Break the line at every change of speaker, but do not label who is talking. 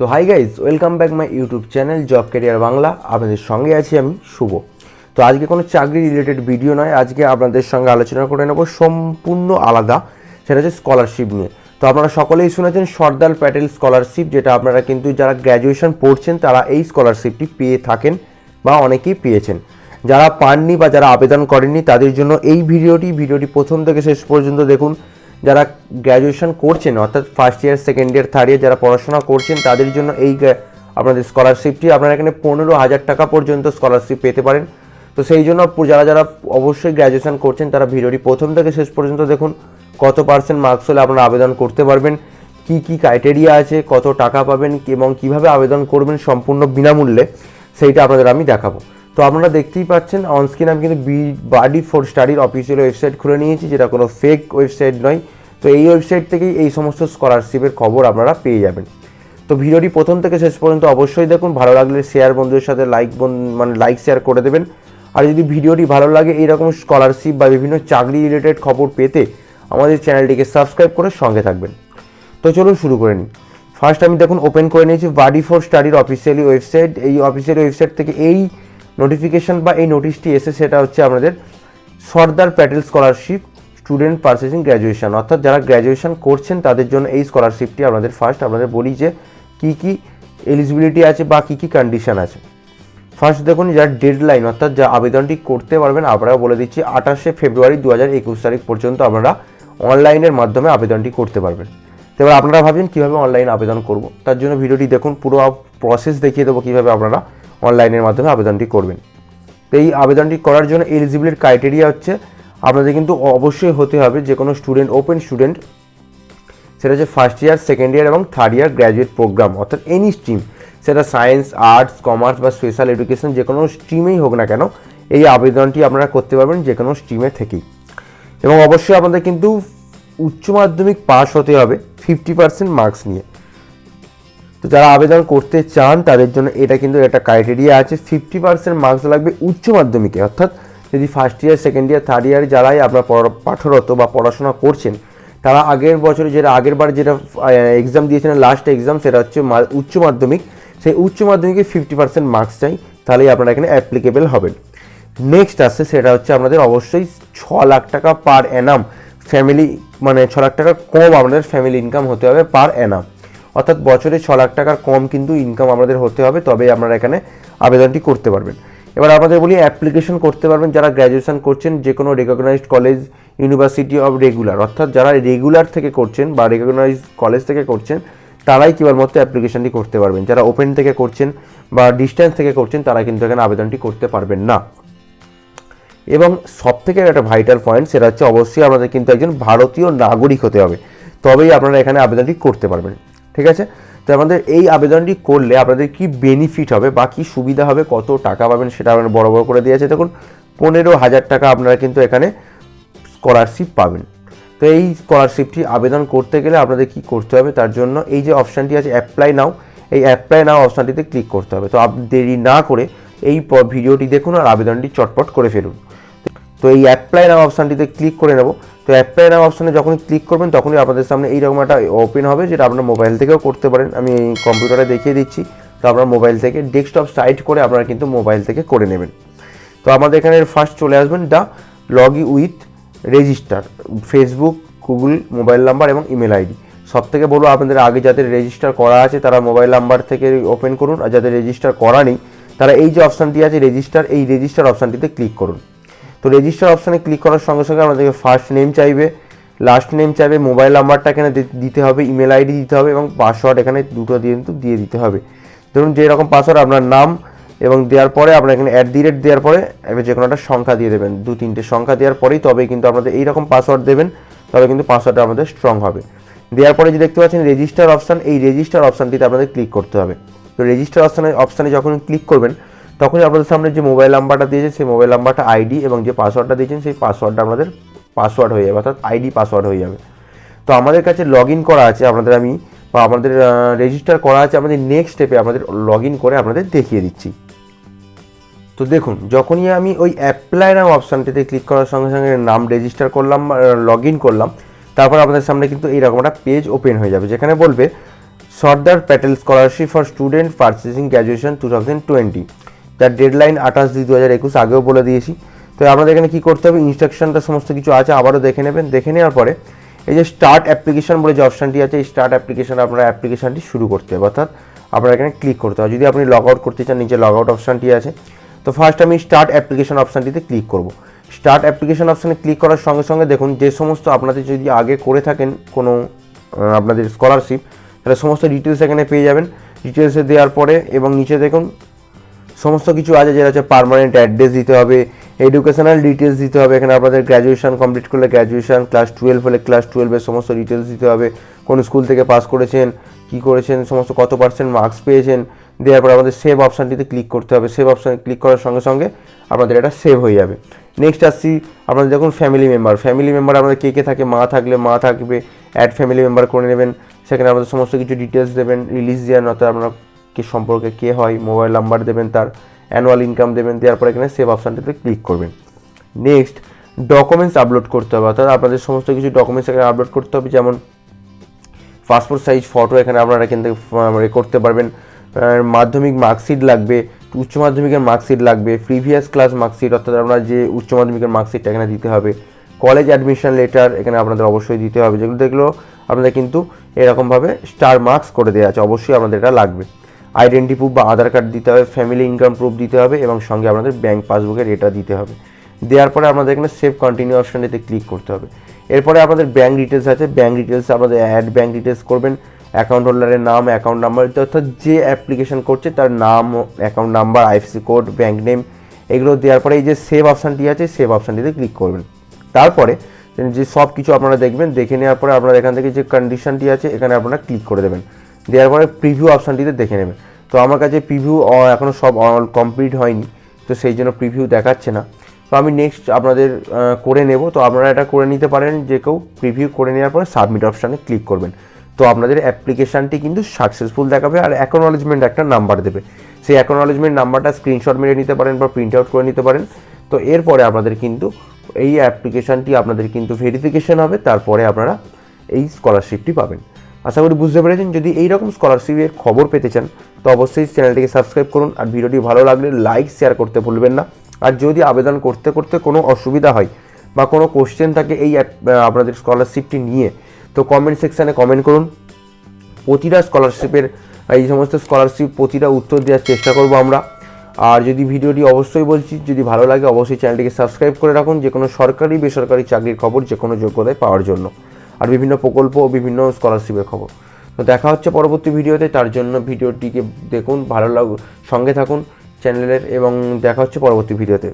তো hi guys welcome back my YouTube channel job career Bangla আপনাদের সঙ্গে আছি আমি শুভ। তো আজকে কোনো চাকরি রিলেটেড ভিডিও নয়, আজকে আপনাদের সঙ্গে আলোচনা করে নেব সম্পূর্ণ আলাদা, সেটা হচ্ছে স্কলারশিপ নিয়ে। তো আপনারা সকলেই শুনেছেন সর্দার প্যাটেল স্কলারশিপ যেটা আপনারা কিন্তু যারা গ্র্যাজুয়েশন পড়ছেন, তারা এই স্কলারশিপটি পেয়ে থাকেন বা অনেকেই পেয়েছেন। যারা পাননি বা যারা আবেদন করেননি, তাদের জন্য এই ভিডিওটি ভিডিওটি প্রথম থেকে শেষ পর্যন্ত দেখুন। যারা গ্র্যাজুয়েশন করছেন, অর্থাৎ first year second year third year যারা পড়াশোনা করছেন, তাদের জন্য এই আপনাদের স্কলারশিপটি আপনারা এখানে পনেরো হাজার টাকা পর্যন্ত স্কলারশিপ পেতে পারেন। তো সেই জন্য যারা যারা অবশ্যই গ্র্যাজুয়েশন করছেন, তারা ভিডিওটি প্রথম থেকে শেষ পর্যন্ত দেখুন। কত পার্সেন্ট মার্কস হলে আপনারা আবেদন করতে পারবেন, কি কি ক্রাইটেরিয়া আছে, কত টাকা পাবেন, এবং কীভাবে আবেদন করবেন সম্পূর্ণ বিনামূল্যে, সেইটা আপনাদের আমি দেখাবো। তো আপনারা দেখতেই পাচ্ছেন অনস্ক্রিন আমি কিন্তু বি বাডি ফর স্টাডির অফিসিয়াল ওয়েবসাইট খুলে নিয়েছি, যেটা কোনো ফেক ওয়েবসাইট নয়। তো এই ওয়েবসাইট থেকেই এই সমস্ত স্কলারশিপের খবর আপনারা পেয়ে যাবেন। তো ভিডিওটি প্রথম থেকে শেষ পর্যন্ত অবশ্যই দেখুন, ভালো লাগলে শেয়ার বন্ধুদের সাথে লাইক মানে লাইক শেয়ার করে দেবেন। আর যদি ভিডিওটি ভালো লাগে, এইরকম স্কলারশিপ বা বিভিন্ন চাকরি রিলেটেড খবর পেতে আমাদের চ্যানেলটিকে সাবস্ক্রাইব করে সঙ্গে থাকবেন। তো চলুন শুরু করে নিই। ফার্স্ট আমি দেখুন ওপেন করে নিয়েছি বাডি ফর স্টাডির অফিসিয়ালি ওয়েবসাইট এই অফিসিয়ালি ওয়েবসাইট থেকে এই নোটিফিকেশন বা এই নোটিশটি এসে সেটা হচ্ছে আমাদের Sardar Patel scholarship student pursuing graduation অর্থাৎ যারা গ্র্যাজুয়েশান করছেন, তাদের জন্য এই স্কলারশিপটি আপনাদের ফার্স্ট আপনাদের বলি যে কী কী এলিজিবিলিটি আছে বা কী কী কন্ডিশন আছে। ফার্স্ট দেখুন, যার ডেডলাইন অর্থাৎ যা আবেদনটি করতে পারবেন আপনারা বলে দিচ্ছি, আঠাশে ফেব্রুয়ারি দু হাজার একুশ তারিখ পর্যন্ত আপনারা অনলাইনের মাধ্যমে আবেদনটি করতে পারবেন। এবার আপনারা ভাবছেন, কীভাবে অনলাইন আবেদন করব? তার জন্য ভিডিওটি দেখুন, পুরো প্রসেস দেখিয়ে দেবো কীভাবে আপনারা অনলাইনের মাধ্যমে আবেদনটি করবেন। তো এই আবেদনটি করার জন্য এলিজিবিলিটির ক্রাইটেরিয়া হচ্ছে, আপনাদের কিন্তু অবশ্যই হতে হবে যে কোনো স্টুডেন্ট ওপেন স্টুডেন্ট সেটা হচ্ছে ফার্স্ট ইয়ার সেকেন্ড ইয়ার এবং থার্ড ইয়ার গ্র্যাজুয়েট প্রোগ্রাম অর্থাৎ এনি স্ট্রিম সেটা সায়েন্স আর্টস কমার্স বা স্পেশাল এডুকেশন যে কোনো স্ট্রিমেই হোক না কেন, এই আবেদনটি আপনারা করতে পারবেন যে কোনো স্ট্রিমে থেকেই। এবং অবশ্যই আপনাদের কিন্তু উচ্চ মাধ্যমিক পাস হতে হবে ফিফটি পার্সেন্ট মার্কস নিয়ে। তো যারা আবেদন করতে চান, তাদের জন্য এটা কিন্তু একটা ক্রাইটেরিয়া আছে। ফিফটি পার্সেন্ট মার্কস লাগবে উচ্চ মাধ্যমিকে। অর্থাৎ যদি first year second year third year যারাই আপনার পাঠরত বা পড়াশোনা করছেন, তারা আগের বছরে যেটা আগের বার যেটা এক্সাম দিয়েছিলেন লাস্ট এক্সাম সেটা হচ্ছে উচ্চ মাধ্যমিক। সেই উচ্চ মাধ্যমিকে ফিফটি পার্সেন্ট মার্কস চাই, তাহলেই আপনারা এখানে অ্যাপ্লিকেবল হবেন। নেক্সট আসছে, সেটা হচ্ছে আপনাদের অবশ্যই ছ লাখ টাকা পার অ্যানাম ফ্যামিলি মানে ছ লাখ টাকা কম আপনাদের ফ্যামিলি ইনকাম হতে হবে পার অ্যানাম অর্থাৎ বছরে ছ লাখ টাকার কম কিন্তু ইনকাম আমাদের হতে হবে তবে আপনারা এখানে আবেদনটি করতে পারবেন। এবার আমাদের বলি অ্যাপ্লিকেশন করতে পারবেন যারা গ্র্যাজুয়েশন করছেন যে কোনো recognised college university of regular অর্থাৎ যারা রেগুলার থেকে করছেন বা রেকগনাইজড কলেজ থেকে করছেন, তারাই কেবলমাত্র অ্যাপ্লিকেশনটি করতে পারবেন। যারা ওপেন থেকে করছেন বা ডিস্ট্যান্স থেকে করছেন, তারা কিন্তু এখানে আবেদনটি করতে পারবেন না। এবং সব থেকে একটা ভাইটাল পয়েন্ট সেটা হচ্ছে অবশ্যই আমাদের কিন্তু একজন ভারতীয় নাগরিক হতে হবে, তবেই আপনারা এখানে আবেদনটি করতে পারবেন। ঠিক আছে? তো আমাদের এই আবেদনটি করলে আপনাদের কি বেনিফিট হবে বা কী সুবিধা হবে, কত টাকা পাবেন সেটা আমরা বড় বড় করে দিয়েছে। দেখুন, পনেরো হাজার টাকা আপনারা কিন্তু এখানে স্কলারশিপ পাবেন। তো এই স্কলারশিপটি আবেদন করতে গেলে আপনাদের কি করতে হবে, তার জন্য এই যে অপশানটি আছে অ্যাপ্লাই নাও এই অ্যাপ্লাই নাও অপশানটিতে ক্লিক করতে হবে। তো আপনি দেরি না করে এই ভিডিওটি দেখুন আর আবেদনটি চটপট করে ফেলুন। তো এই অ্যাপ্লাই নাও অপশানটিতে ক্লিক করে নেব। তো অ্যাপ্লাই নাও অপশানে যখনই ক্লিক করবেন, তখনই আপনাদের সামনে এইরকম একটা ওপেন হবে, যেটা আপনার মোবাইল থেকেও করতে পারেন। আমি এই কম্পিউটারে দেখিয়ে দিচ্ছি। তো আপনার মোবাইল থেকে ডেস্কটপ সাইট করে আপনারা কিন্তু মোবাইল থেকে করে নেবেন। তো আমাদের এখানে ফার্স্ট চলে আসবেন the log with register Facebook Google mobile number এবং ইমেল আইডি সব থেকে বলব, আপনাদের আগে যাদের রেজিস্টার করা আছে, তারা মোবাইল নাম্বার থেকে ওপেন করুন। আর যাদের রেজিস্টার করা নেই, তারা এই যে অপশানটি আছে রেজিস্টার এই রেজিস্টার অপশানটিতে ক্লিক করুন। তো রেজিস্টার অপশানে ক্লিক করার সঙ্গে সঙ্গে আমাদেরকে ফার্স্ট নেম চাইবে লাস্ট নেম চাইবে মোবাইল নাম্বারটা এখানে দিতে হবে ইমেল আইডি দিতে হবে এবং পাসওয়ার্ড এখানে দুটো দিয়ে কিন্তু দিয়ে দিতে হবে। ধরুন যে রকম পাসওয়ার্ড আপনার নাম এবং দেওয়ার পরে আপনার এখানে অ্যাট দি রেট দেওয়ার পরে যে কোনো একটা সংখ্যা দিয়ে দেবেন। দু তিনটে সংখ্যা দেওয়ার পরেই তবে কিন্তু আপনাদের এইরকম পাসওয়ার্ড দেবেন তবে কিন্তু পাসওয়ার্ডটা আমাদের স্ট্রং হবে। দেওয়ার পরে যে দেখতে পাচ্ছেন রেজিস্টার অপশান এই রেজিস্টার অপশানটিতে আপনাদের ক্লিক করতে হবে। তো রেজিস্টার অপশানে অপশানে যখন ক্লিক করবেন তখনই আপনাদের সামনে যে মোবাইল নাম্বারটা দিয়েছে, সেই মোবাইল নাম্বারটা আইডি এবং যে পাসওয়ার্ডটা দিয়েছেন, সেই পাসওয়ার্ডটা আপনাদের পাসওয়ার্ড হয়ে যাবে, অর্থাৎ আইডি পাসওয়ার্ড হয়ে যাবে। তো আমাদের কাছে লগ ইন করা আছে, আপনাদের আমি বা আমাদের রেজিস্টার করা আছে, আমাদের নেক্সট স্টেপে আমাদের লগ ইন করে আপনাদের দেখিয়ে দিচ্ছি। তো দেখুন, যখনই আমি ওই অ্যাপ্লাই নাম অপশানটিতে ক্লিক করার সঙ্গে সঙ্গে নাম রেজিস্টার করলাম লগ ইন করলাম, তারপর আপনাদের সামনে কিন্তু এইরকম একটা পেজ ওপেন হয়ে যাবে, যেখানে বলবে, Sardar Patel scholarship for student pursuing graduation two thousand twenty তার ডেডলাইন আঠাশ দুই দু হাজার একুশ, আগেও বলে দিয়েছি। তো আপনাদের এখানে কী করতে হবে? ইনস্ট্রাকশনটা সমস্ত কিছু আছে, আবারও দেখে নেবেন। দেখে নেওয়ার পরে এই যে স্টার্ট অ্যাপ্লিকেশন বলে যে অপশানটি আছে, এই স্টার্ট অ্যাপ্লিকেশন আপনারা অ্যাপ্লিকেশনটি শুরু করতে হবে। অর্থাৎ আপনারা এখানে ক্লিক করতে হবে। যদি আপনি লগ আউট করতে চান, নিচে লগ আউট অপশানটি আছে। তো ফার্স্ট আমি স্টার্ট অ্যাপ্লিকেশন অপশানটিতে ক্লিক করব। স্টার্ট অ্যাপ্লিকেশন অপশানে ক্লিক করার সঙ্গে সঙ্গে দেখুন, যে সমস্ত আপনাদের যদি আগে করে থাকেন কোনো আপনাদের স্কলারশিপ তাহলে সমস্ত ডিটেলস এখানে পেয়ে যাবেন। ডিটেলসে দেওয়ার পরে এবং নিচে দেখুন সমস্ত কিছু আছে, যেটা হচ্ছে পার্মানেন্ট অ্যাড্রেস দিতে হবে এডুকেশনাল ডিটেলস দিতে হবে, এখানে আপনাদের গ্র্যাজুয়েশন কমপ্লিট করলে গ্র্যাজুয়েশন ক্লাস টুয়েলভ হলে ক্লাস টুয়েলভের সমস্ত ডিটেলস দিতে হবে, কোন স্কুল থেকে পাস করেছেন, কি করেছেন, সমস্ত কত পার্সেন্ট মার্কস পেয়েছেন, দেওয়ার পর আমাদের সেভ অপশানটিতে ক্লিক করতে হবে সেভ অপশানে ক্লিক করার সঙ্গে সঙ্গে আপনাদের এটা সেভ হয়ে যাবে। নেক্সট আসছি, আপনাদের দেখুন ফ্যামিলি মেম্বার ফ্যামিলি মেম্বার আপনাদের কে কে থাকে, মা থাকলে মা থাকবে অ্যাড ফ্যামিলি মেম্বার করে নেবেন, সেখানে আমাদের সমস্ত কিছু ডিটেলস দেবেন রিলিজ দেওয়ার অর্থাৎ আপনার কে সম্পর্কে কে হয় মোবাইল নাম্বার দেবেন তার অ্যানুয়াল ইনকাম দেবেন দেওয়ার পর এখানে সেভ অপশানটিতে ক্লিক করবেন। নেক্সট ডকুমেন্টস আপলোড করতে হবে। অর্থাৎ আপনাদের সমস্ত কিছু ডকুমেন্টস এখানে আপলোড করতে হবে, যেমন পাসপোর্ট সাইজ ফটো এখানে আপনারা এখান থেকে এ করতে পারবেন। মাধ্যমিক মার্কশিট লাগবে, উচ্চ মাধ্যমিকের মার্কশিট লাগবে প্রিভিয়াস ক্লাস মার্কশিট অর্থাৎ আপনার যে উচ্চ মাধ্যমিকের মার্কশিটটা এখানে দিতে হবে। কলেজ অ্যাডমিশন লেটার এখানে আপনাদের অবশ্যই দিতে হবে। যেগুলো দেখল, আপনাদের কিন্তু এরকমভাবে স্টার মার্কস করে দেওয়া আছে। অবশ্যই আপনাদের এটা লাগবে। আইডেন্টি প্রুফ বা আধার কার্ড দিতে হবে ফ্যামিলি ইনকাম প্রুফ দিতে হবে এবং সঙ্গে আপনাদের ব্যাংক পাসবুকের এটা দিতে হবে। দেওয়ার পরে আপনাদের এখানে সেভ কন্টিনিউ অপশানটিতে ক্লিক করতে হবে। এরপরে আপনাদের ব্যাংক ডিটেলস আছে। ব্যাংক ডিটেলস আপনাদের অ্যাড ব্যাংক ডিটেলস করবেন। অ্যাকাউন্ট হোল্ডারের নাম অ্যাকাউন্ট নাম্বার অর্থাৎ যে অ্যাপ্লিকেশন করছে তার নাম account number IFSC code bank name এগুলো দেওয়ার পরে এই যে সেভ অপশানটি আছে সেভ অপশানটিতে ক্লিক করবেন। তারপরে যে সব কিছু আপনারা দেখবেন, দেখে নেওয়ার পরে আপনারা এখান থেকে যে কন্ডিশনটি আছে, এখানে আপনারা ক্লিক করে দেবেন। দেওয়ার পরে প্রিভিউ অপশানটিতে দেখে নেবেন তো আমার কাছে প্রিভিউ এখনও সব অল কমপ্লিট হয়নি, তো সেই জন্য প্রিভিউ দেখাচ্ছে না। তো আমি নেক্সট আপনাদের করে নেব। তো আপনারা এটা করে নিতে পারেন, যে কেউ প্রিভিউ করে নেওয়ার পরে সাবমিট অপশানে ক্লিক করবেন। তো আপনাদের অ্যাপ্লিকেশানটি কিন্তু সাকসেসফুল দেখাবে আর অ্যাকনোলেজমেন্ট একটা নাম্বার দেবে। সেই অ্যাকনোলেজমেন্ট নাম্বারটা স্ক্রিনশট মেরে নিতে পারেন বা প্রিন্ট আউট করে নিতে পারেন। তো এরপরে আপনাদের কিন্তু এই অ্যাপ্লিকেশানটি আপনাদের কিন্তু ভেরিফিকেশন হবে, তারপরে আপনারা এই স্কলারশিপটি পাবেন। আশা করি বুঝতে পেরেছেন। যদি এইরকম স্কলারশিপের খবর পেতে চান, তো অবশ্যই চ্যানেলটিকে সাবস্ক্রাইব করুন আর ভিডিওটি ভালো লাগলে লাইক শেয়ার করতে ভুলবেন না। আর যদি আবেদন করতে করতে কোনো অসুবিধা হয় বা কোনো কোশ্চেন থাকে এই আপনাদের স্কলারশিপটি নিয়ে, তো কমেন্ট সেকশানে কমেন্ট করুন। প্রতিটা স্কলারশিপের এই সমস্ত স্কলারশিপ প্রতিটা উত্তর দেওয়ার চেষ্টা করব আমরা। আর যদি ভিডিওটি অবশ্যই বলছি, যদি ভালো লাগে অবশ্যই চ্যানেলটিকে সাবস্ক্রাইব করে রাখুন যে কোনো সরকারি, বেসরকারি চাকরির খবর যে কোনো যোগ্যতায় পাওয়ার জন্য। আর বিভিন্ন প্রকল্প ও বিভিন্ন স্কলারশিপের খবর। তো দেখা হচ্ছে পরবর্তী ভিডিওতে, তার জন্য ভিডিওটিকে দেখুন, ভালো লাগ, সঙ্গে থাকুন চ্যানেলের এবং দেখা হচ্ছে পরবর্তী ভিডিওতে।